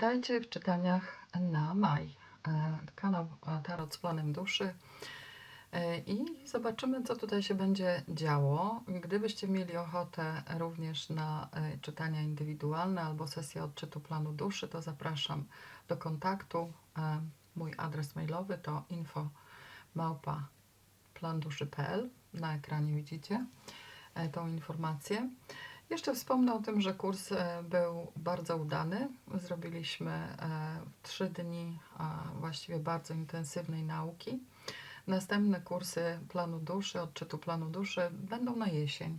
Witajcie w czytaniach na maj. E, Kanał Tarot z planem duszy. E, I zobaczymy, co tutaj się będzie działo. Gdybyście mieli ochotę również na e, czytania indywidualne albo sesję odczytu planu duszy, to zapraszam do kontaktu. Mój adres mailowy to info małpa planduszy.pl. Na ekranie widzicie tą informację. Jeszcze wspomnę o tym, że kurs e, był bardzo udany. Zrobiliśmy e, trzy dni właściwie bardzo intensywnej nauki. Następne kursy planu duszy, odczytu planu duszy będą na jesień.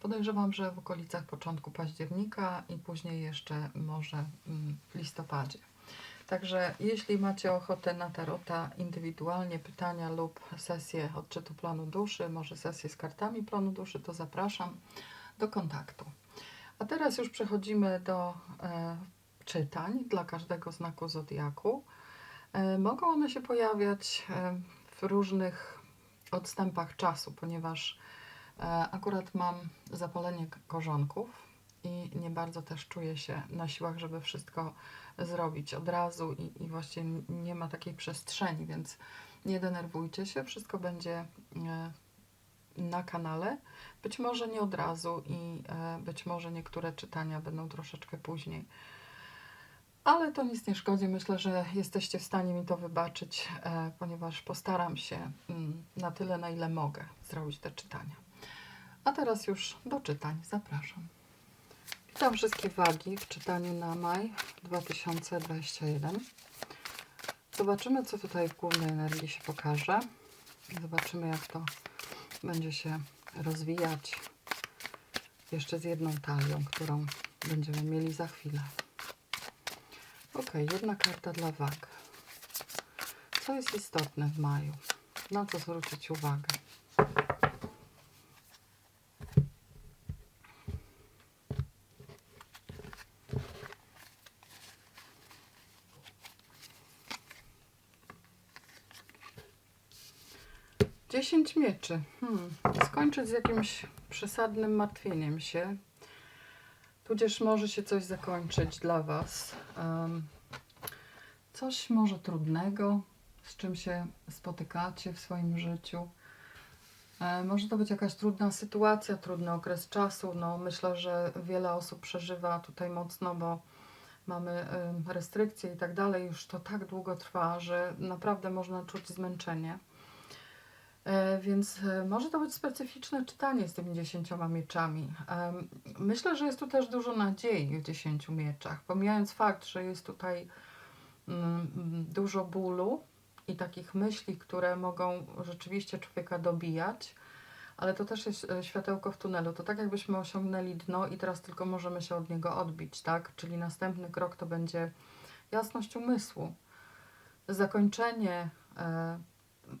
Podejrzewam, że w okolicach początku października i później jeszcze może mm, w listopadzie. Także jeśli macie ochotę na tarota indywidualnie, pytania lub sesję odczytu planu duszy, może sesję z kartami planu duszy, to zapraszam do kontaktu. A teraz już przechodzimy do e, czytań dla każdego znaku zodiaku. E, mogą one się pojawiać e, w różnych odstępach czasu, ponieważ e, akurat mam zapalenie korzonków i nie bardzo też czuję się na siłach, żeby wszystko zrobić od razu i, i właściwie nie ma takiej przestrzeni, więc nie denerwujcie się, wszystko będzie e, na kanale. Być może nie od razu i e, być może niektóre czytania będą troszeczkę później. Ale to nic nie szkodzi. Myślę, że jesteście w stanie mi to wybaczyć, e, ponieważ postaram się mm, na tyle, na ile mogę zrobić te czytania. A teraz już do czytań. Zapraszam. Witam wszystkie wagi w czytaniu na maj 2021. Zobaczymy, co tutaj w głównej energii się pokaże. Zobaczymy, jak to będzie się rozwijać jeszcze z jedną talią, którą będziemy mieli za chwilę. Ok, jedna karta dla wag. Co jest istotne w maju? Na co zwrócić uwagę? Dziesięć mieczy. Hmm. Skończyć z jakimś przesadnym martwieniem się. Tudzież może się coś zakończyć dla Was. Em, coś może trudnego, z czym się spotykacie w swoim życiu. E, Może to być jakaś trudna sytuacja, trudny okres czasu. No, myślę, że wiele osób przeżywa tutaj mocno, bo mamy restrykcje i tak dalej. Już to tak długo trwa, że naprawdę można czuć zmęczenie. E, Więc e, może to być specyficzne czytanie z tymi dziesięcioma mieczami. Myślę, że jest tu też dużo nadziei w dziesięciu mieczach. Pomijając fakt, że jest tutaj mm, mm, dużo bólu i takich myśli, które mogą rzeczywiście człowieka dobijać, ale to też jest e, światełko w tunelu. To tak jakbyśmy osiągnęli dno i teraz tylko możemy się od niego odbić, tak? Czyli następny krok to będzie jasność umysłu, zakończenie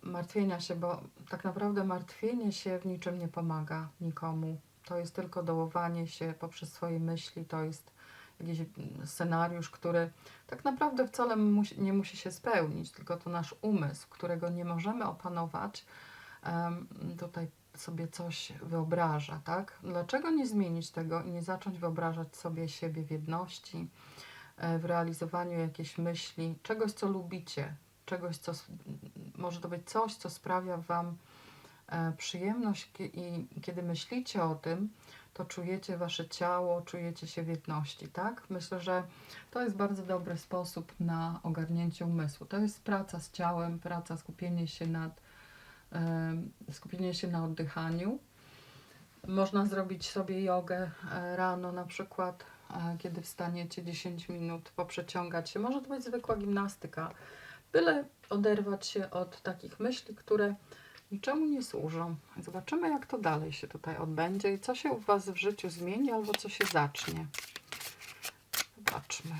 martwienia się, bo tak naprawdę martwienie się w niczym nie pomaga nikomu. To jest tylko dołowanie się poprzez swoje myśli, to jest jakiś scenariusz, który tak naprawdę wcale nie musi się spełnić, tylko to nasz umysł, którego nie możemy opanować, tutaj sobie coś wyobraża, tak? Dlaczego nie zmienić tego i nie zacząć wyobrażać sobie siebie w jedności, e, w realizowaniu jakiejś myśli, czegoś, co lubicie, czegoś, co może to być coś, co sprawia Wam e, przyjemność i kiedy myślicie o tym, to czujecie Wasze ciało, czujecie się w jedności, tak? Myślę, że to jest bardzo dobry sposób na ogarnięcie umysłu. To jest praca z ciałem, praca, skupienie się nad, skupienie się na oddychaniu. Można zrobić sobie jogę e, rano na przykład, e, kiedy wstaniecie 10 minut, poprzeciągać się. Może to być zwykła gimnastyka, byle oderwać się od takich myśli, które niczemu nie służą. Zobaczymy, jak to dalej się tutaj odbędzie i co się u Was w życiu zmieni albo co się zacznie. Zobaczmy.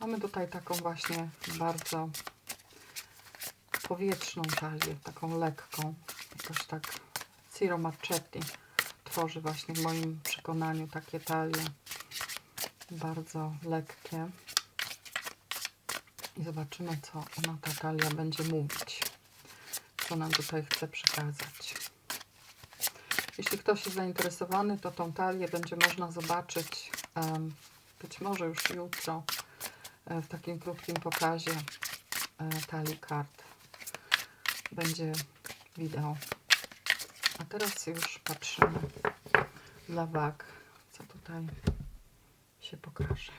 Mamy tutaj taką właśnie bardzo powietrzną talię, taką lekką. Jakoś tak Ciro Marchetti tworzy właśnie w moim przekonaniu takie talie bardzo lekkie. I zobaczymy, co ona ta talia będzie mówić. Co nam tutaj chce przekazać. Jeśli ktoś jest zainteresowany, to tą talię będzie można zobaczyć być może już jutro e, w takim krótkim pokazie e, talii kart będzie wideo. A teraz już patrzymy dla wag, co tutaj się pokaże.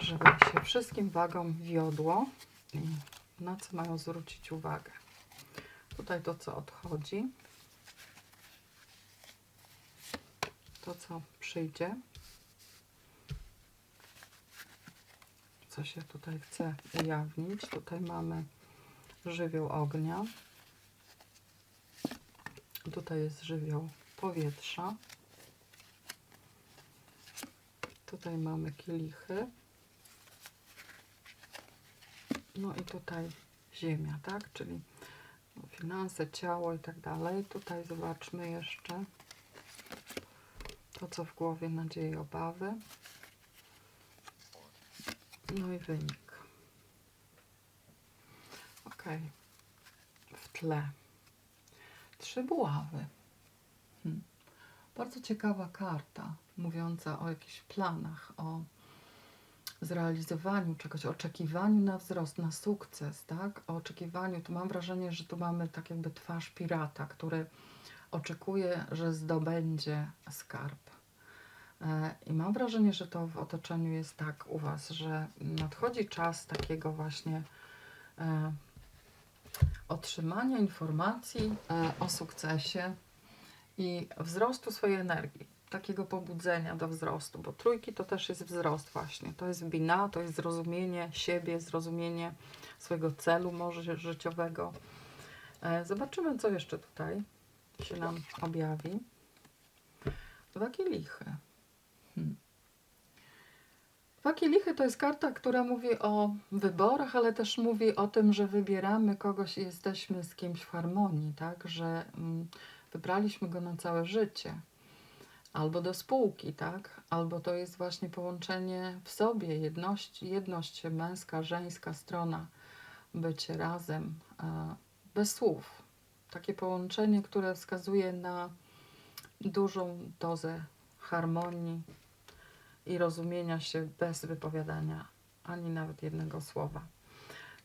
Żeby się wszystkim wagom wiodło i na co mają zwrócić uwagę. Tutaj to, co odchodzi, to, co przyjdzie, co się tutaj chce ujawnić. Tutaj mamy żywioł ognia. Tutaj jest żywioł powietrza. Tutaj mamy kielichy. No i tutaj ziemia, tak? Czyli finanse, ciało i tak dalej. Tutaj zobaczmy jeszcze to, co w głowie, nadzieje, obawy. No i wynik. Ok. W tle. Trzy buławy. Hmm. Bardzo ciekawa karta, mówiąca o jakichś planach, o zrealizowaniu czegoś, oczekiwaniu na wzrost, na sukces, tak? O oczekiwaniu, tu mam wrażenie, że tu mamy tak jakby twarz pirata, który oczekuje, że zdobędzie skarb. E, I mam wrażenie, że to w otoczeniu jest tak u Was, że nadchodzi czas takiego właśnie e, otrzymania informacji e, o sukcesie i wzrostu swojej energii, takiego pobudzenia do wzrostu, bo trójki to też jest wzrost właśnie, to jest wina, to jest zrozumienie siebie, zrozumienie swojego celu może życiowego. E, Zobaczymy, co jeszcze tutaj się nam objawi. Dwa kielichy. Hmm. Dwa kielichy to jest karta, która mówi o wyborach, ale też mówi o tym, że wybieramy kogoś i jesteśmy z kimś w harmonii, tak? Że mm, wybraliśmy go na całe życie. Albo do spółki, tak? Albo to jest właśnie połączenie w sobie, jedność, jedność męska, żeńska strona, bycie razem, e, bez słów. Takie połączenie, które wskazuje na dużą dozę harmonii i rozumienia się bez wypowiadania ani nawet jednego słowa.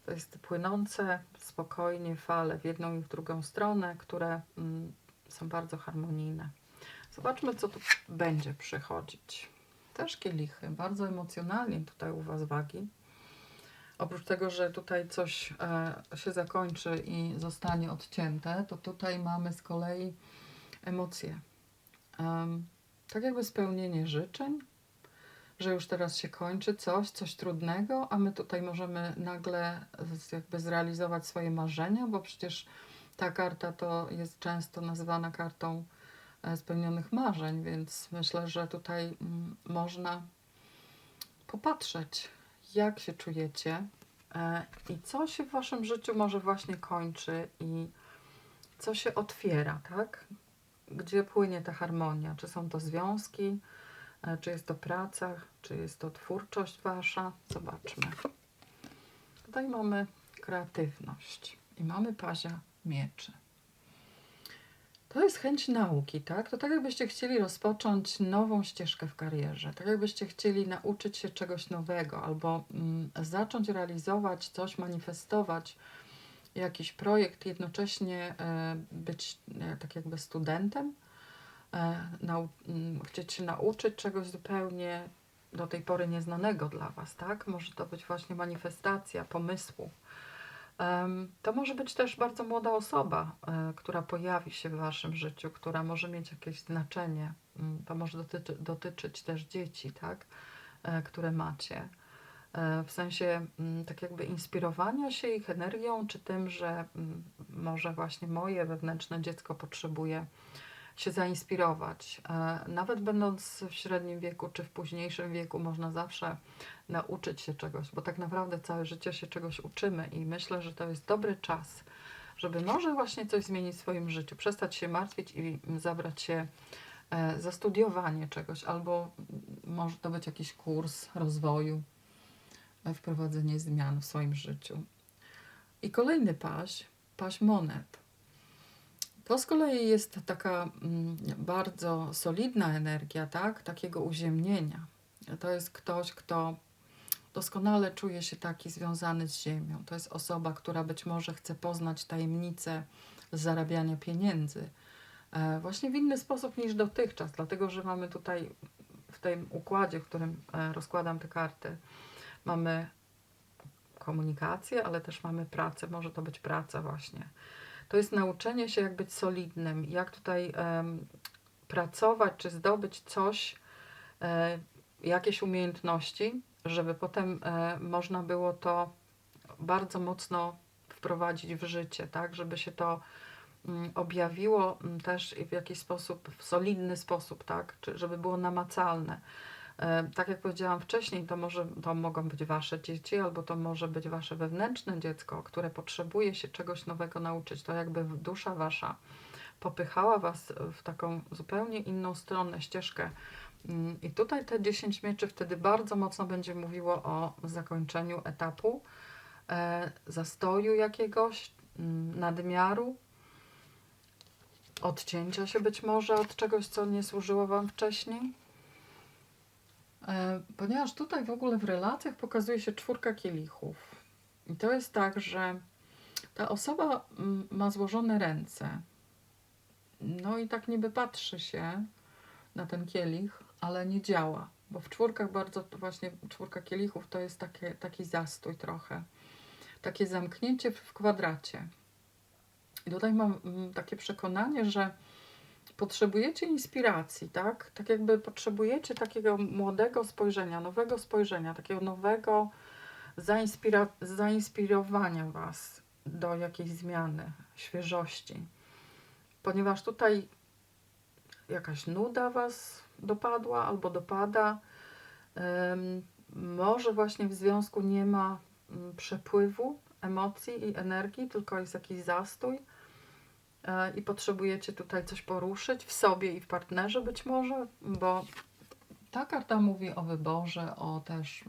To jest płynące spokojnie fale w jedną i w drugą stronę, które mm, są bardzo harmonijne. Zobaczmy, co tu będzie przychodzić. Też kielichy, bardzo emocjonalnie tutaj u Was wagi. Oprócz tego, że tutaj coś e, się zakończy i zostanie odcięte, to tutaj mamy z kolei emocje. Em, tak jakby spełnienie życzeń, że już teraz się kończy coś, coś trudnego, a my tutaj możemy nagle jakby zrealizować swoje marzenia, bo przecież ta karta to jest często nazywana kartą spełnionych marzeń, więc myślę, że tutaj mm, można popatrzeć, jak się czujecie e, i co się w waszym życiu może właśnie kończy i co się otwiera, tak? Gdzie płynie ta harmonia? Czy są to związki, e, czy jest to praca, czy jest to twórczość wasza? Zobaczmy. Tutaj mamy kreatywność i mamy pazia mieczy. To jest chęć nauki, tak? To tak jakbyście chcieli rozpocząć nową ścieżkę w karierze, tak jakbyście chcieli nauczyć się czegoś nowego albo mm, zacząć realizować coś, manifestować jakiś projekt, jednocześnie e, być e, tak jakby studentem, e, nau- mm, chcieć się nauczyć czegoś zupełnie do tej pory nieznanego dla Was, tak? Może to być właśnie manifestacja pomysłu. To może być też bardzo młoda osoba, e, która pojawi się w Waszym życiu, która może mieć jakieś znaczenie. Mm, To może dotyczy, dotyczyć też dzieci, tak? E, które macie. E, W sensie mm, tak jakby inspirowania się ich energią, czy tym, że mm, może właśnie moje wewnętrzne dziecko potrzebuje się zainspirować. E, Nawet będąc w średnim wieku czy w późniejszym wieku, można zawsze nauczyć się czegoś, bo tak naprawdę całe życie się czegoś uczymy i myślę, że to jest dobry czas, żeby może właśnie coś zmienić w swoim życiu, przestać się martwić i zabrać się e, za studiowanie czegoś, albo może to być jakiś kurs rozwoju, e, wprowadzenie zmian w swoim życiu. I kolejny paź, paź monet. To z kolei jest taka mm, bardzo solidna energia, tak? Takiego uziemnienia. To jest ktoś, kto doskonale czuje się taki związany z ziemią. To jest osoba, która być może chce poznać tajemnicę zarabiania pieniędzy. E, właśnie w inny sposób niż dotychczas, dlatego że mamy tutaj w tym układzie, w którym e, rozkładam te karty, mamy komunikację, ale też mamy pracę. Może to być praca właśnie. To jest nauczenie się, jak być solidnym, jak tutaj em, pracować, czy zdobyć coś, e, jakieś umiejętności, żeby potem e, można było to bardzo mocno wprowadzić w życie, tak, żeby się to mm, objawiło mm, też w jakiś sposób, w solidny sposób, tak, czy żeby było namacalne. E, Tak jak powiedziałam wcześniej, to, może, to mogą być Wasze dzieci, albo to może być Wasze wewnętrzne dziecko, które potrzebuje się czegoś nowego nauczyć. To jakby dusza Wasza popychała Was w taką zupełnie inną stronę, ścieżkę. Mm, I tutaj te 10 mieczy wtedy bardzo mocno będzie mówiło o zakończeniu etapu, e, zastoju jakiegoś, mm, nadmiaru, odcięcia się być może od czegoś, co nie służyło Wam wcześniej. E, Ponieważ tutaj w ogóle w relacjach pokazuje się czwórka kielichów. I to jest tak, że ta osoba mm, ma złożone ręce. No i tak niby patrzy się na ten kielich, ale nie działa. Bo w czwórkach bardzo właśnie czwórka kielichów to jest takie, taki zastój trochę. Takie zamknięcie w, w kwadracie. I tutaj mam mm, takie przekonanie, że potrzebujecie inspiracji, tak? Tak jakby potrzebujecie takiego młodego spojrzenia, nowego spojrzenia, takiego nowego zainspira- zainspirowania Was do jakiejś zmiany, świeżości. Ponieważ tutaj jakaś nuda Was dopadła albo dopada, może właśnie w związku nie ma mm, przepływu emocji i energii, tylko jest jakiś zastój i potrzebujecie tutaj coś poruszyć w sobie i w partnerze być może, bo ta karta mówi o wyborze, o też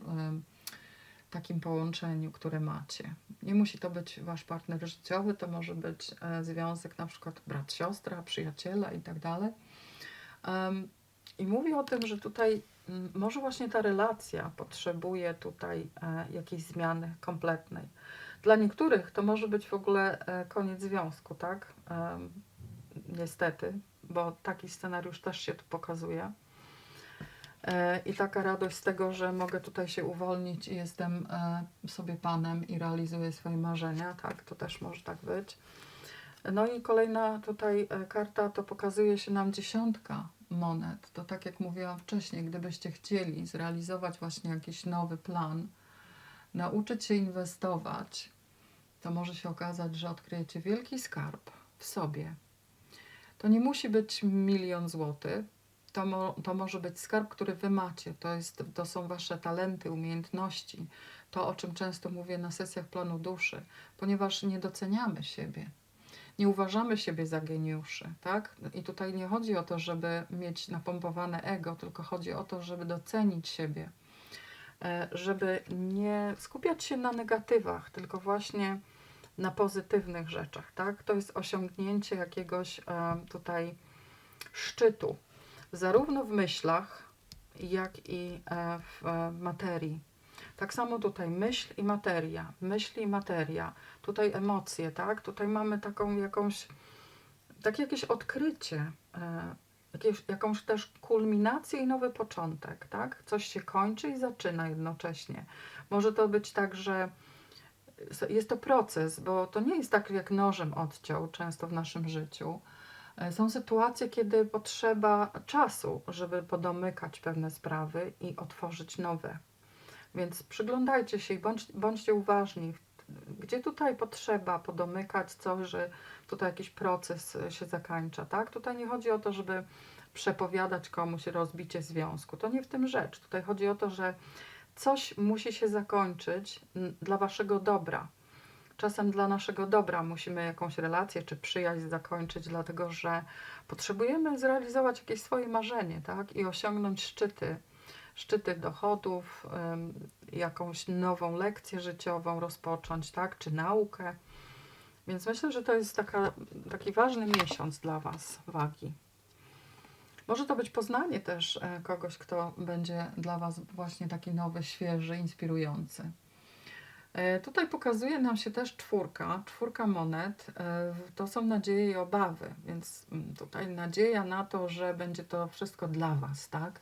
takim połączeniu, które macie. Nie musi to być wasz partner życiowy, to może być e, związek na przykład brat, siostra, przyjaciela i tak dalej. I mówi o tym, że tutaj może właśnie ta relacja potrzebuje tutaj e, jakiejś zmiany kompletnej. Dla niektórych to może być w ogóle e, koniec związku, tak? Niestety, bo taki scenariusz też się tu pokazuje. E, I taka radość z tego, że mogę tutaj się uwolnić i jestem e, sobie panem i realizuję swoje marzenia, tak, to też może tak być. No i kolejna tutaj karta to pokazuje się nam dziesiątka monet. To tak jak mówiłam wcześniej, gdybyście chcieli zrealizować właśnie jakiś nowy plan, nauczyć się inwestować, to może się okazać, że odkryjecie wielki skarb w sobie. To nie musi być milion złotych, to, mo, to może być skarb, który wy macie. To, jest, to są wasze talenty, umiejętności. To, o czym często mówię na sesjach planu duszy, ponieważ nie doceniamy siebie. Nie uważamy siebie za geniuszy, tak? I tutaj nie chodzi o to, żeby mieć napompowane ego, tylko chodzi o to, żeby docenić siebie, żeby nie skupiać się na negatywach, tylko właśnie na pozytywnych rzeczach, tak? To jest osiągnięcie jakiegoś e, tutaj szczytu, zarówno w myślach, jak i e, w e, materii. Tak samo tutaj myśl i materia, myśl i materia, tutaj emocje, tak? Tutaj mamy taką jakąś, takie jakieś odkrycie, e, jakieś, jakąś też kulminację i nowy początek, tak? Coś się kończy i zaczyna jednocześnie. Może to być tak, że jest to proces, bo to nie jest tak jak nożem odciął często w naszym życiu. E, Są sytuacje, kiedy potrzeba czasu, żeby podomykać pewne sprawy i otworzyć nowe. Więc przyglądajcie się i bądź, bądźcie uważni, gdzie tutaj potrzeba podomykać coś, że tutaj jakiś proces się zakończa, tak? Tutaj nie chodzi o to, żeby przepowiadać komuś rozbicie związku. To nie w tym rzecz. Tutaj chodzi o to, że coś musi się zakończyć dla waszego dobra. Czasem dla naszego dobra musimy jakąś relację czy przyjaźń zakończyć, dlatego że potrzebujemy zrealizować jakieś swoje marzenie, tak? I osiągnąć szczyty, szczyty dochodów, jakąś nową lekcję życiową rozpocząć, tak? Czy naukę. Więc myślę, że to jest taka, taki ważny miesiąc dla Was, wagi. Może to być poznanie też e, kogoś, kto będzie dla Was właśnie taki nowy, świeży, inspirujący. E, Tutaj pokazuje nam się też czwórka, czwórka monet. E, To są nadzieje i obawy, więc mm, tutaj nadzieja na to, że będzie to wszystko dla Was, tak?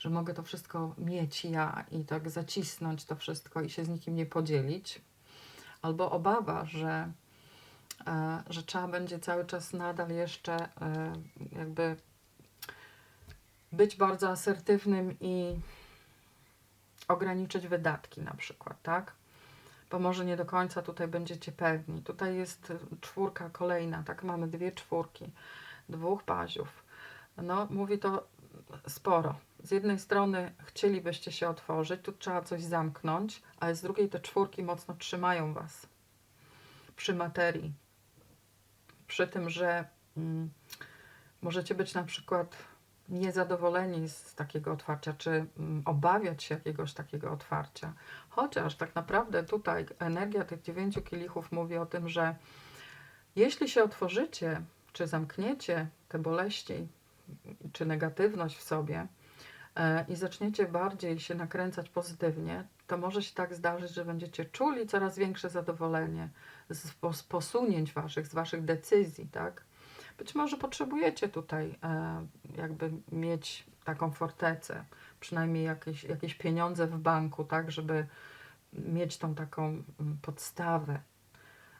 Że mogę to wszystko mieć ja i tak zacisnąć to wszystko i się z nikim nie podzielić. Albo obawa, że, e, że trzeba będzie cały czas nadal jeszcze e, jakby być bardzo asertywnym i ograniczyć wydatki na przykład, tak? Bo może nie do końca tutaj będziecie pewni. Tutaj jest czwórka kolejna, tak? Mamy dwie czwórki, dwóch paziów. No, mówi to sporo. Z jednej strony chcielibyście się otworzyć, tu trzeba coś zamknąć, ale z drugiej te czwórki mocno trzymają Was przy materii. Przy tym, że mm, możecie być na przykład niezadowoleni z takiego otwarcia, czy mm, obawiać się jakiegoś takiego otwarcia. Chociaż tak naprawdę tutaj energia tych dziewięciu kielichów mówi o tym, że jeśli się otworzycie, czy zamkniecie te boleści, czy negatywność w sobie i zaczniecie bardziej się nakręcać pozytywnie, to może się tak zdarzyć, że będziecie czuli coraz większe zadowolenie z pos- posunięć waszych, z waszych decyzji, tak? Być może potrzebujecie tutaj e, jakby mieć taką fortecę, przynajmniej jakieś, jakieś pieniądze w banku, tak, żeby mieć tą taką mm, podstawę,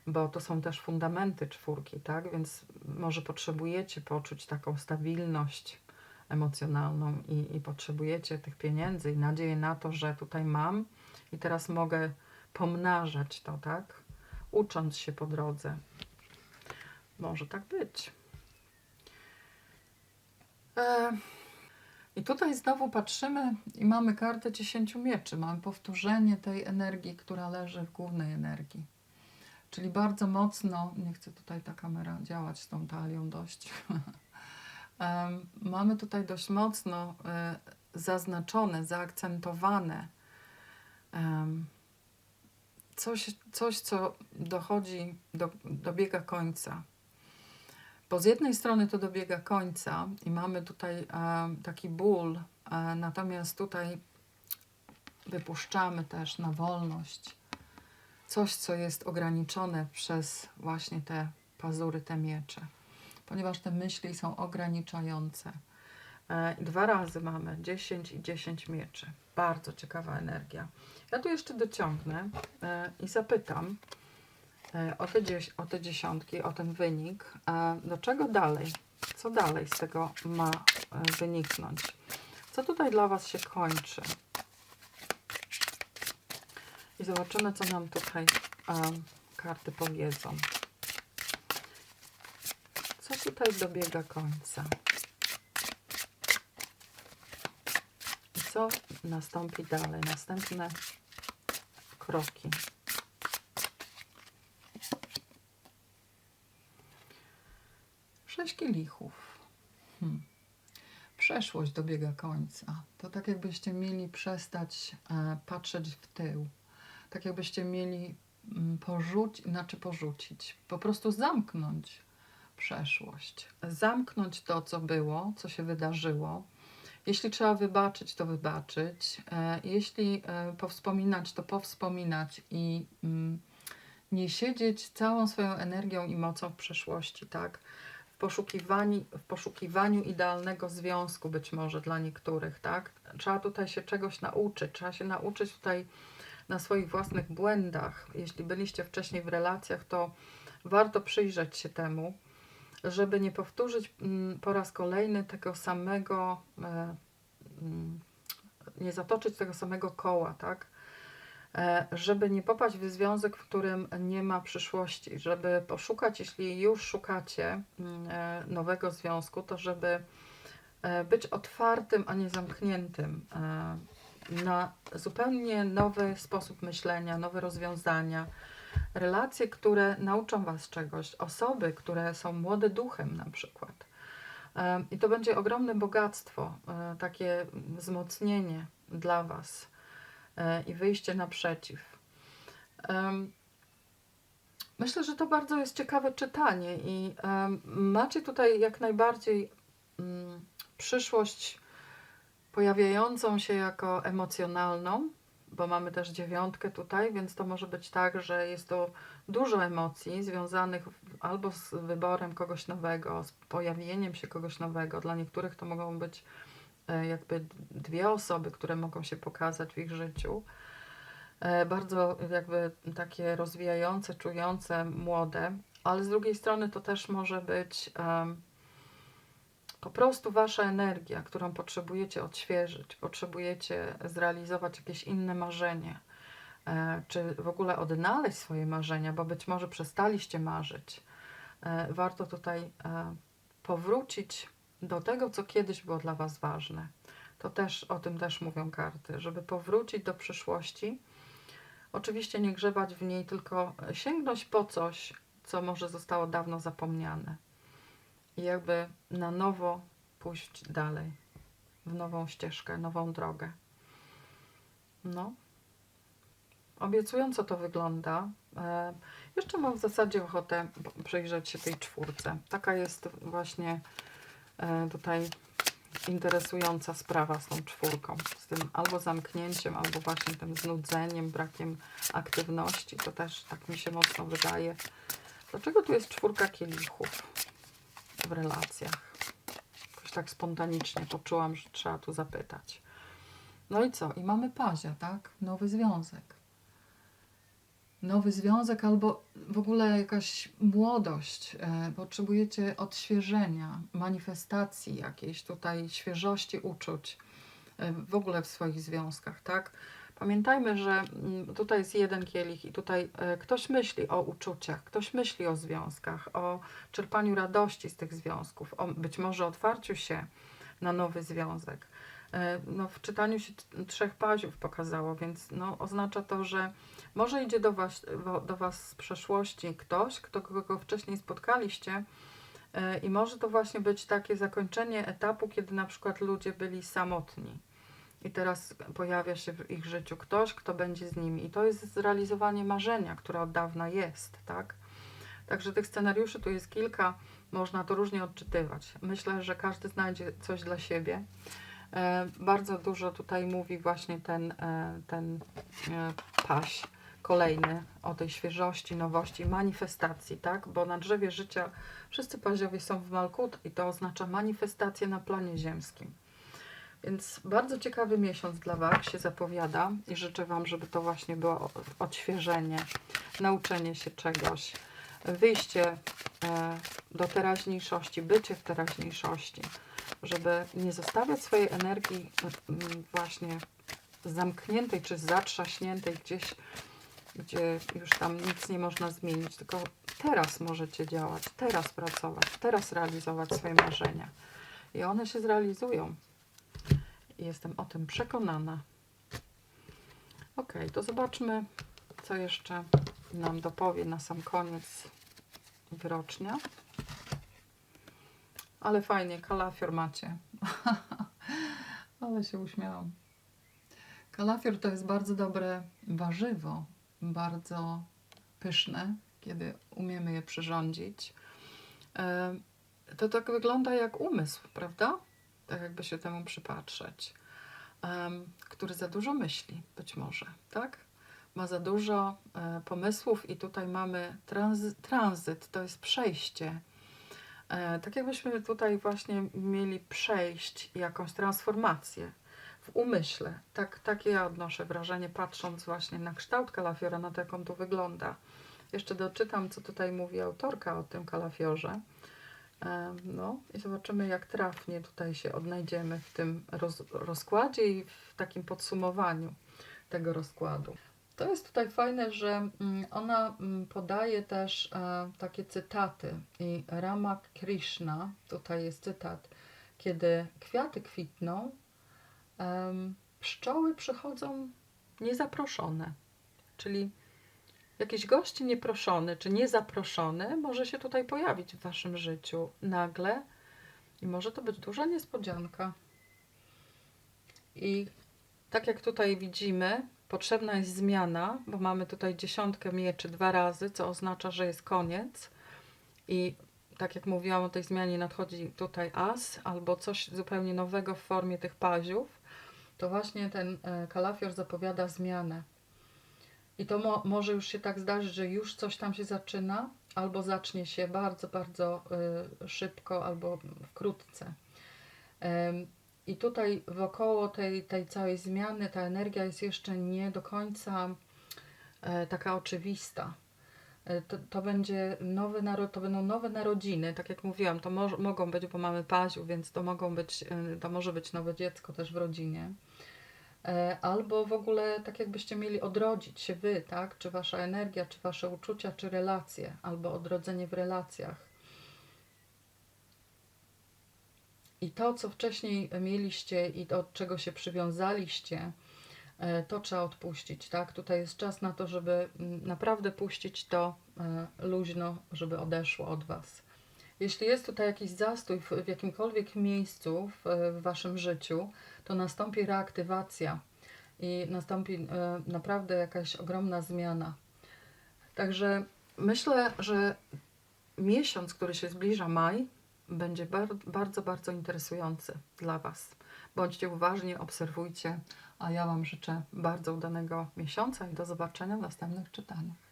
bo to są też fundamenty czwórki, tak, więc może potrzebujecie poczuć taką stabilność emocjonalną i, i potrzebujecie tych pieniędzy i nadzieję na to, że tutaj mam i teraz mogę pomnażać to, tak, ucząc się po drodze. Może tak być. E, I tutaj znowu patrzymy i mamy kartę 10 mieczy. Mamy powtórzenie tej energii, która leży w głównej energii. Czyli bardzo mocno, nie chcę tutaj ta kamera działać z tą talią dość. Mamy tutaj dość mocno e, zaznaczone, zaakcentowane coś, coś, co dochodzi, do, dobiega końca. Bo z jednej strony to dobiega końca i mamy tutaj e, taki ból, e, natomiast tutaj wypuszczamy też na wolność coś, co jest ograniczone przez właśnie te pazury, te miecze, ponieważ te myśli są ograniczające. E, Dwa razy mamy 10 i 10 mieczy. Bardzo ciekawa energia. Ja tu jeszcze dociągnę e, i zapytam, e, o te, o te dziesiątki, o ten wynik. Do czego dalej? Co dalej z tego ma wyniknąć? Co tutaj dla Was się kończy? I zobaczymy, co nam tutaj karty powiedzą. Tutaj dobiega końca? I co nastąpi dalej? Następne kroki. Sześć kielichów. Hmm. Przeszłość dobiega końca. To tak jakbyście mieli przestać e, patrzeć w tył. Tak jakbyście mieli mm, porzucić, znaczy porzucić, po prostu zamknąć przeszłość. Zamknąć to, co było, co się wydarzyło. Jeśli trzeba wybaczyć, to wybaczyć. E, jeśli e, powspominać, to powspominać i mm, nie siedzieć całą swoją energią i mocą w przeszłości, tak? W poszukiwaniu, w poszukiwaniu idealnego związku być może dla niektórych, tak? Trzeba tutaj się czegoś nauczyć, trzeba się nauczyć tutaj na swoich własnych błędach. Jeśli byliście wcześniej w relacjach, to warto przyjrzeć się temu, żeby nie powtórzyć mm, po raz kolejny tego samego, e, mm, nie zatoczyć tego samego koła, tak? E, Żeby nie popaść w związek, w którym nie ma przyszłości, żeby poszukać, jeśli już szukacie mm, e, nowego związku, to żeby być otwartym, a nie zamkniętym na zupełnie nowy sposób myślenia, nowe rozwiązania, relacje, które nauczą Was czegoś, osoby, które są młode duchem na przykład. I to będzie ogromne bogactwo, e, takie wzmocnienie dla Was e, i wyjście naprzeciw. Myślę, że to bardzo jest ciekawe czytanie i macie tutaj jak najbardziej mm, przyszłość pojawiającą się jako emocjonalną, bo mamy też dziewiątkę tutaj, więc to może być tak, że jest to dużo emocji związanych albo z wyborem kogoś nowego, z pojawieniem się kogoś nowego. Dla niektórych to mogą być e, jakby dwie osoby, które mogą się pokazać w ich życiu. E, Bardzo jakby takie rozwijające, czujące, młode, ale z drugiej strony to też może być em, po prostu wasza energia, którą potrzebujecie odświeżyć, potrzebujecie zrealizować jakieś inne marzenie, e, czy w ogóle odnaleźć swoje marzenia, bo być może przestaliście marzyć. E, Warto tutaj e, powrócić do tego, co kiedyś było dla was ważne. To też o tym też mówią karty, żeby powrócić do przyszłości. Oczywiście nie grzebać w niej, tylko sięgnąć po coś, co może zostało dawno zapomniane i jakby na nowo pójść dalej, w nową ścieżkę, nową drogę. No. Obiecująco to wygląda. E, jeszcze mam w zasadzie ochotę przyjrzeć się tej czwórce. Taka jest właśnie e, tutaj interesująca sprawa z tą czwórką. Z tym albo zamknięciem, albo właśnie tym znudzeniem, brakiem aktywności. To też tak mi się mocno wydaje. Dlaczego tu jest czwórka kielichów? W relacjach. Jakoś tak spontanicznie poczułam, że trzeba tu zapytać. No i co? I mamy pazia, tak? Nowy związek. Nowy związek albo w ogóle jakaś młodość. E, potrzebujecie odświeżenia, manifestacji jakiejś tutaj, świeżości uczuć e, w ogóle w swoich związkach, tak? Pamiętajmy, że mm, tutaj jest jeden kielich i tutaj e, ktoś myśli o uczuciach, ktoś myśli o związkach, o czerpaniu radości z tych związków, o być może otwarciu się na nowy związek. E, No, w czytaniu się trzech paziów pokazało, więc no, oznacza to, że może idzie do was, do was z przeszłości ktoś, kto, kogo wcześniej spotkaliście e, i może to właśnie być takie zakończenie etapu, kiedy na przykład ludzie byli samotni. I teraz pojawia się w ich życiu ktoś, kto będzie z nimi. I to jest zrealizowanie marzenia, które od dawna jest, tak? Także tych scenariuszy tu jest kilka, można to różnie odczytywać. Myślę, że każdy znajdzie coś dla siebie. E, bardzo dużo tutaj mówi właśnie ten, e, ten e, paś kolejny o tej świeżości, nowości, manifestacji, tak? Bo na drzewie życia wszyscy paziowie są w Malkut i to oznacza manifestację na planie ziemskim. Więc bardzo ciekawy miesiąc dla Was się zapowiada i życzę Wam, żeby to właśnie było odświeżenie, nauczenie się czegoś, wyjście e, do teraźniejszości, bycie w teraźniejszości, żeby nie zostawiać swojej energii mm, właśnie zamkniętej czy zatrzaśniętej gdzieś, gdzie już tam nic nie można zmienić, tylko teraz możecie działać, teraz pracować, teraz realizować swoje marzenia. I one się zrealizują. Jestem o tym przekonana. Ok, to zobaczmy, co jeszcze nam dopowie na sam koniec wyrocznia. Ale fajnie, kalafior macie. Ale się uśmiałam. Kalafior to jest bardzo dobre warzywo, bardzo pyszne, kiedy umiemy je przyrządzić. E, To tak wygląda jak umysł, prawda? Tak jakby się temu przypatrzeć. Em, który za dużo myśli, być może, tak? Ma za dużo e, pomysłów i tutaj mamy tranzy, tranzyt, to jest przejście. E, tak jakbyśmy tutaj właśnie mieli przejść jakąś transformację w umyśle. Tak, takie ja odnoszę wrażenie, patrząc właśnie na kształt kalafiora, na to, jak on tu wygląda. Jeszcze doczytam, co tutaj mówi autorka o tym kalafiorze. No i zobaczymy, jak trafnie tutaj się odnajdziemy w tym roz, rozkładzie i w takim podsumowaniu tego rozkładu. To jest tutaj fajne, że mm, ona mm, podaje też e, takie cytaty i Rama Krishna, tutaj jest cytat, kiedy kwiaty kwitną, pszczoły przychodzą niezaproszone, czyli jakiś gość nieproszony czy niezaproszony może się tutaj pojawić w waszym życiu nagle i może to być duża niespodzianka. I tak jak tutaj widzimy, potrzebna jest zmiana, bo mamy tutaj dziesiątkę mieczy dwa razy, co oznacza, że jest koniec. I tak jak mówiłam o tej zmianie, nadchodzi tutaj as albo coś zupełnie nowego w formie tych paziów, to właśnie ten e, kalafior zapowiada zmianę. I to mo może już się tak zdarzyć, że już coś tam się zaczyna, albo zacznie się bardzo, bardzo y, szybko, albo wkrótce. Em, I tutaj wokoło tej, tej całej zmiany ta energia jest jeszcze nie do końca e, taka oczywista. E, To, to będzie nowy narod, to będą nowe narodziny, tak jak mówiłam, to mo- mogą być, bo mamy paziu, więc to mogą być, e, to może być nowe dziecko też w rodzinie. E, Albo w ogóle tak jakbyście mieli odrodzić się wy, tak? Czy wasza energia, czy wasze uczucia, czy relacje, albo odrodzenie w relacjach. I to, co wcześniej mieliście i do czego się przywiązaliście, e, to trzeba odpuścić, tak? Tutaj jest czas na to, żeby mm, naprawdę puścić to e, luźno, żeby odeszło od Was. Jeśli jest tutaj jakiś zastój w, w jakimkolwiek miejscu w, w Waszym życiu, to nastąpi reaktywacja i nastąpi e, naprawdę jakaś ogromna zmiana. Także myślę, że miesiąc, który się zbliża, maj, będzie bar- bardzo, bardzo interesujący dla Was. Bądźcie uważni, obserwujcie, a ja Wam życzę bardzo udanego miesiąca i do zobaczenia w następnych czytaniach.